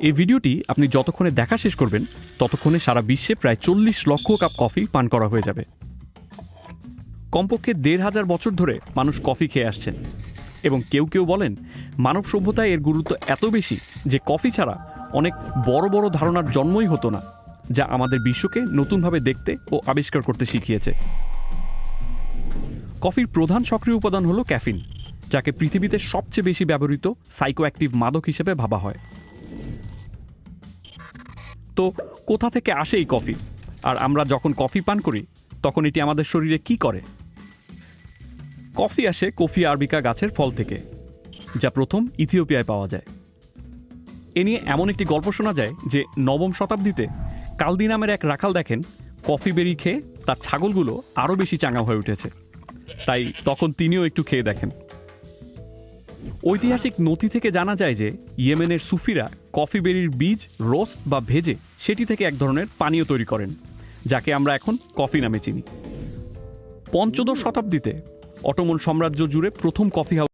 এই ভিডিওটি আপনি যতক্ষণে দেখা শেষ করবেন, ততক্ষণে সারা বিশ্বে প্রায় চল্লিশ লক্ষ কাপ কফি পান করা হয়ে যাবে। কমপক্ষে দেড় হাজার বছর ধরে মানুষ কফি খেয়ে আসছেন। এবং কেউ কেউ বলেন, মানব সভ্যতায় এর গুরুত্ব এত বেশি যে কফি ছাড়া অনেক বড় বড় ধারণার জন্মই হতো না, যা আমাদের বিশ্বকে নতুনভাবে দেখতে ও আবিষ্কার করতে শিখিয়েছে। কফির প্রধান সক্রিয় উপাদান হলো ক্যাফিন, যাকে পৃথিবীতে সবচেয়ে বেশি ব্যবহৃত সাইকোঅ্যাক্টিভ মাদক হিসেবে ভাবা হয়। তো কোথা থেকে আসে এই কফি? আর আমরা যখন কফি পান করি, তখন এটি আমাদের শরীরে কি করে? কফি আসে কফি আরবিকা গাছের ফল থেকে, যা প্রথম ইথিওপিয়ায় পাওয়া যায়। এ নিয়ে এমন একটি গল্প শোনা যায় যে নবম শতাব্দীতে কালদি নামের এক রাখাল দেখেন, কফি বেরি খেয়ে তার ছাগলগুলো আরও বেশি চাঙা হয়ে উঠেছে। তাই তখন তিনিও একটু খেয়ে দেখেন। ঐতিহাসিক নথি থেকে জানা যায় যে ইয়েমেনের সুফিরা কফি বেরির বীজ, রোস্ট বা ভেজে সেটি থেকে এক ধরনের পানীয় তৈরি করেন, যাকে আমরা এখন কফি নামে চিনি। পঞ্চদশ শতাব্দীতে অটোমন সাম্রাজ্য জুড়ে প্রথম কফি হাউস